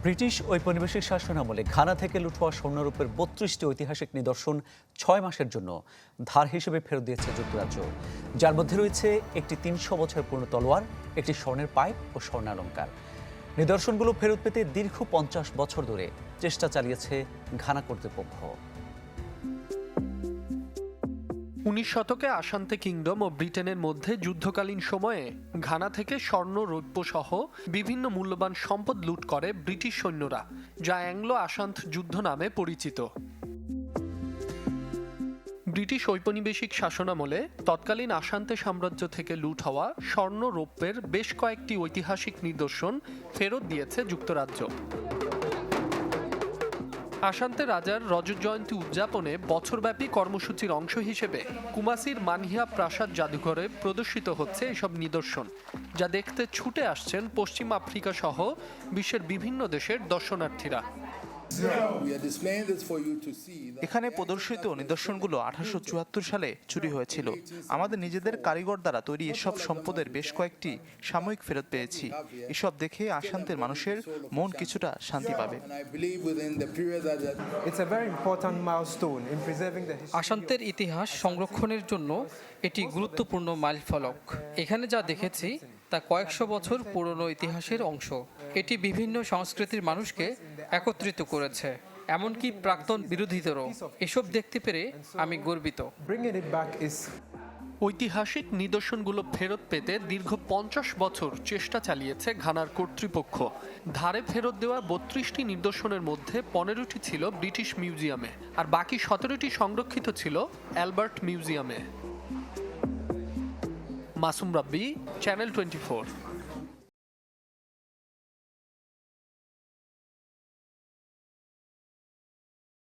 British ঔপনিবেশিক শাসনামলে Ghana থেকে লুট হওয়া স্বর্ণরূপের বত্রিশটি ঐতিহাসিক নিদর্শন ছয় মাসের জন্য ধার হিসেবে ফেরত দিয়েছে যুক্তরাজ্য। যার মধ্যে রয়েছে একটি তিনশো বছর পুরনো তলোয়ার, একটি স্বর্ণের পাইপ ও স্বর্ণালঙ্কার। নিদর্শনগুলো ফেরত পেতে দীর্ঘ পঞ্চাশ বছর ধরে চেষ্টা চালিয়েছে ঘানা কর্তৃপক্ষ। উনিশ শতকে আসান্তে কিংডম ও ব্রিটেনের মধ্যে যুদ্ধকালীন সময়ে ঘানা থেকে স্বর্ণ রৌপ্য সহ বিভিন্ন মূল্যবান সম্পদ লুট করে ব্রিটিশ সৈন্যরা, যা অ্যাংলো আসান্ত যুদ্ধ নামে পরিচিত। ব্রিটিশ ঔপনিবেশিক শাসনামলে তৎকালীন আসান্তে সাম্রাজ্য থেকে লুট হওয়া স্বর্ণ, রৌপ্যের বেশ কয়েকটি ঐতিহাসিক নিদর্শন ফেরত দিয়েছে যুক্তরাজ্য। আসান্তে রাজার রজত জয়ন্তী উদযাপনে বছরব্যাপী কর্মসূচির অংশ হিসেবে কুমাসির মানহিয়া প্রাসাদ জাদুঘরে প্রদর্শিত হচ্ছে এসব নিদর্শন, যা দেখতে ছুটে আসছেন পশ্চিম আফ্রিকা সহ বিশ্বের বিভিন্ন দেশের দর্শনার্থীরা। এখানে প্রদর্শিত নিদর্শনগুলো আঠারোশো চুয়াত্তর সালে চুরি হয়েছিল। আমাদের নিজেদের কারিগর দ্বারা তৈরি এসব সম্পদের বেশ কয়েকটি সাময়িক ফেরত পেয়েছি। এসব দেখে আসান্তের মানুষের মন কিছুটা শান্তি পাবে. আসান্তের ইতিহাস সংরক্ষণের জন্য এটি গুরুত্বপূর্ণ মাইলফলক। এখানে যা দেখেছি তা কয়েকশো বছর পুরনো ইতিহাসের অংশ। এটি বিভিন্ন সংস্কৃতির মানুষকে একত্রিত করেছে এমনকি প্রাক্তন বিরোধীদেরও। এসব দেখতে পেরে আমি গর্বিত। ঐতিহাসিক নিদর্শনগুলো ফেরত পেতে দীর্ঘ পঞ্চাশ বছর চেষ্টা চালিয়েছে ঘানার কর্তৃপক্ষ। ধারে ফেরত দেওয়া বত্রিশটি নিদর্শনের মধ্যে পনেরোটি ছিল ব্রিটিশ মিউজিয়ামে আর বাকি সতেরোটি সংরক্ষিত ছিল অ্যালবার্ট মিউজিয়ামে। মাসুম রাব্বি চ্যানেল টোয়েন্টি